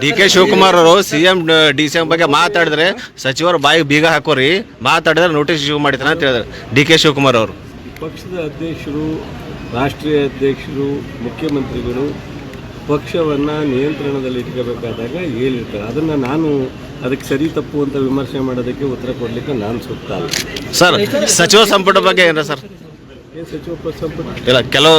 D K Shivakumar ಅವರು CM D C M ಬಗ್ಗೆ ಮಾತಾಡಿದ್ರೆ ಸಚಿವರು ಬಾಯಿಗೆ ಬೀಗ ಹಾಕೋರಿ ಮಾತಾಡಿದ್ರೆ ನೋಟಿಸ್ ಇಶ್ಯೂ ಮಾಡಿತಾನೆ ಅಂತ ಹೇಳಿದ್ರು ಡಿ ಕೆ ಶಿವಕುಮಾರ್ ಅವರು. ಪಕ್ಷದ ಅಧ್ಯಕ್ಷರು ರಾಷ್ಟ್ರೀಯ ಅಧ್ಯಕ್ಷರು ಮುಖ್ಯಮಂತ್ರಿಗಳು ಪಕ್ಷವನ್ನು ನಿಯಂತ್ರಣದಲ್ಲಿ ಇಟ್ಕೋಬೇಕಾದಾಗ ಹೇಳಿರ್ತಾರೆ ಅದನ್ನು ನಾನು ಅದಕ್ಕೆ ಸರಿ ತಪ್ಪು ಅಂತ ವಿಮರ್ಶೆ ಮಾಡೋದಕ್ಕೆ ಉತ್ತರ ಕೊಡಲಿಕ್ಕೆ ನಾನು ಸೂಕ್ತ ಅಲ್ಲ. ಸರ್ ಸಚಿವ ಸಂಪುಟ ಬಗ್ಗೆ ಏನ ಸರ್? ಇಲ್ಲ ಕೆಲವು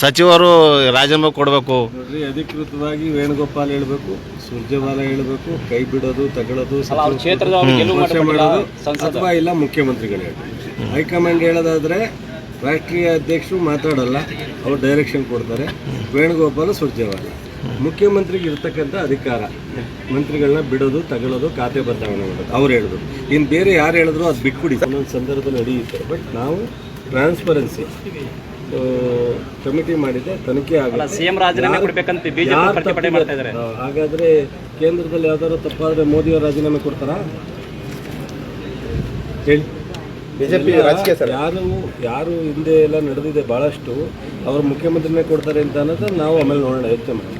ಸಚಿವರು ರಾಜೀನಾಮೆ ಕೊಡಬೇಕು. ನೋಡ್ರಿ ಅಧಿಕೃತವಾಗಿ ವೇಣುಗೋಪಾಲ್ ಹೇಳಬೇಕು ಸುರ್ಜೇವಾಲ ಹೇಳಬೇಕು ಕೈ ಬಿಡೋದು ತಗೊಳ್ಳೋದು ಮಾಡೋದು ಅಥವಾ ಇಲ್ಲ ಮುಖ್ಯಮಂತ್ರಿಗಳು ಹೇಳಬೇಕು. ಹೈಕಮಾಂಡ್ ಹೇಳೋದಾದ್ರೆ ರಾಷ್ಟ್ರೀಯ ಅಧ್ಯಕ್ಷರು ಮಾತಾಡಲ್ಲ ಅವ್ರು ಡೈರೆಕ್ಷನ್ ಕೊಡ್ತಾರೆ. ವೇಣುಗೋಪಾಲ್ ಸುರ್ಜೇವಾಲ ಮುಖ್ಯಮಂತ್ರಿಗೆ ಇರ್ತಕ್ಕಂಥ ಅಧಿಕಾರ. ಮಂತ್ರಿಗಳನ್ನ ಬಿಡೋದು ತಗೊಳ್ಳೋದು ಖಾತೆ ಬದಲಾವಣೆ ಮಾಡೋದು ಅವ್ರು ಹೇಳಿದ್ರು ಇನ್ನು ಬೇರೆ ಯಾರು ಹೇಳಿದ್ರು ಅದು ಬಿಟ್ಬಿಡಿ. ಒಂದೊಂದು ಸಂದರ್ಭದಲ್ಲಿ ನಡೆಯುತ್ತೆ. ಬಟ್ ನಾವು ಟ್ರಾನ್ಸ್ಪರೆನ್ಸಿ ಕಮಿಟಿ ಮಾಡಿದೆ ತನಿಖೆ ಆಗಲ್ಲ ಸಿಎಂ ರಾಜೀನಾಮೆ ಕೊಡ್ಬೇಕಂತ ಬಿಜೆಪಿ ಯಾರ್ ಪ್ರತಿಭಟನೆ ಮಾಡ್ತಾ ಇದ್ದಾರೆ ಆ, ಹಾಗಾದ್ರೆ ಕೇಂದ್ರದಲ್ಲಿ ಯಾವ್ದಾದ್ರು ತಪ್ಪಾದ್ರೆ ಮೋದಿ ಅವರು ರಾಜೀನಾಮೆ ಕೊಡ್ತಾರ? ಹೇಳಿ. ಬಿಜೆಪಿ ಯಾರು ಯಾರು ಹಿಂದೆ ಎಲ್ಲ ನಡೆದಿದೆ ಬಹಳಷ್ಟು ಅವರು ಮುಖ್ಯಮಂತ್ರಿನೇ ಕೊಡ್ತಾರೆ ಅಂತ ಅನ್ನೋದು ನಾವು ಆಮೇಲೆ ನೋಡೋಣ ಯೋಚನೆ ಮಾಡೋಣ?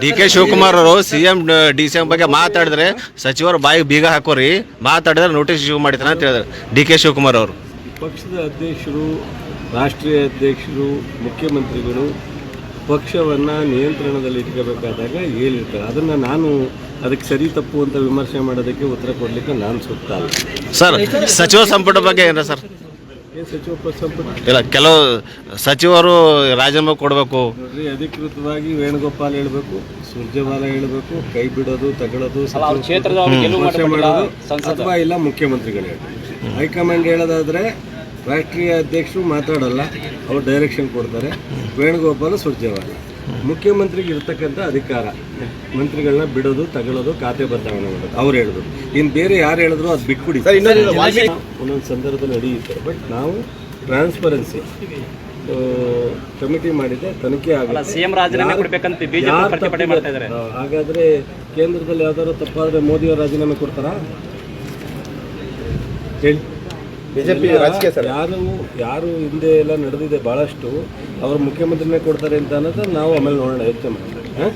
ಡಿ ಕೆ ಶಿವಕುಮಾರ್ ಅವರು C M D C M ಬಗ್ಗೆ ಮಾತಾಡಿದ್ರೆ ಸಚಿವರು ಬಾಯಿಗೆ ಬೀಗ ಹಾಕೋರಿ ಮಾತಾಡಿದ್ರೆ ನೋಟಿಸ್ ಇಶ್ಯೂ ಮಾಡಿತಾನೆ ಅಂತ ಹೇಳಿದ್ರೆ. ಡಿ ಕೆ ಶಿವಕುಮಾರ್ ಅವರು. ಪಕ್ಷದ ಅಧ್ಯಕ್ಷರು ರಾಷ್ಟ್ರೀಯ ಅಧ್ಯಕ್ಷರು ಮುಖ್ಯಮಂತ್ರಿಗಳು ಪಕ್ಷವನ್ನು ನಿಯಂತ್ರಣದಲ್ಲಿ ಇಟ್ಕೋಬೇಕಾದಾಗ ಹೇಳಿರ್ತಾರೆ ಅದನ್ನು ನಾನು ಅದಕ್ಕೆ ಸರಿ ತಪ್ಪು ಅಂತ ವಿಮರ್ಶೆ ಮಾಡೋದಕ್ಕೆ ಉತ್ತರ ಕೊಡಲಿಕ್ಕೆ ನಾನು ಸೂಕ್ತ ಅಲ್ಲ. ಸರ್ ಸಚಿವ ಸಂಪುಟ ಬಗ್ಗೆ ಏನ ಸರ್? ಏನು ಸಚಿವ ಸಂಪುಟ? ಇಲ್ಲ ಕೆಲವು ಸಚಿವರು ರಾಜೀನಾಮೆ ಕೊಡಬೇಕು. ನೋಡ್ರಿ ಅಧಿಕೃತವಾಗಿ ವೇಣುಗೋಪಾಲ್ ಹೇಳಬೇಕು ಸುರ್ಜೇವಾಲ ಹೇಳಬೇಕು ಕೈ ಬಿಡೋದು ತಗೊಳ್ಳೋದು ಮಾಡೋದು ಅಥವಾ ಇಲ್ಲ ಮುಖ್ಯಮಂತ್ರಿಗಳು ಹೇಳಬೇಕು. ಹೈಕಮಾಂಡ್ ಹೇಳೋದಾದ್ರೆ ರಾಷ್ಟ್ರೀಯ ಅಧ್ಯಕ್ಷರು ಮಾತಾಡಲ್ಲ ಅವ್ರು ಡೈರೆಕ್ಷನ್ ಕೊಡ್ತಾರೆ. ವೇಣುಗೋಪಾಲ ಸುರ್ಜೇವಾಲ. ಮುಖ್ಯಮಂತ್ರಿಗೆ ಇರ್ತಕ್ಕಂಥ ಅಧಿಕಾರ. ಮಂತ್ರಿಗಳನ್ನ ಬಿಡೋದು ತಗೊಳ್ಳೋದು ಖಾತೆ ಬದಲಾವಣೆ ಮಾಡೋದು. ಅವ್ರು ಹೇಳಿದ್ರು. ಇನ್ನು ಬೇರೆ ಯಾರು ಹೇಳಿದ್ರು ಅದು ಬಿಟ್ಬಿಡಿ. ಒಂದೊಂದು ಸಂದರ್ಭದಲ್ಲಿ ನಡೆಯುತ್ತೆ. ಬಟ್ ನಾವು ಟ್ರಾನ್ಸ್ಪರೆನ್ಸಿ ಕಮಿಟಿ ಮಾಡಿದೆ ತನಿಖೆ ಆಗಲ್ಲ ಸಿಎಂ ರಾಜೀನಾಮೆ ಕೊಡ್ಬೇಕಂತ ಬಿಜೆಪಿ ಯಾರ್ ಮಾಡ್ತಾ ಇದ್ದಾರೆ ಹಾಗಾದ್ರೆ ಕೇಂದ್ರದಲ್ಲಿ ಯಾವ್ದಾದ್ರು ತಪ್ಪಾದ್ರೆ ಮೋದಿ ಅವರು ರಾಜೀನಾಮೆ ಕೊಡ್ತಾರಾ? ಹೇಳಿ ಬಿಜೆಪಿ ಯಾರು ಯಾರು ಹಿಂದೆ ಎಲ್ಲ ನಡೆದಿದೆ ಬಹಳಷ್ಟು ಅವರು ಮುಖ್ಯಮಂತ್ರಿನೇ ಕೊಡ್ತಾರೆ ಅಂತ ಅನ್ನೋದು ನಾವು ಆಮೇಲೆ ನೋಡೋಣ ಯೋಚನೆ ಮಾಡೋಣ. ಹಾ?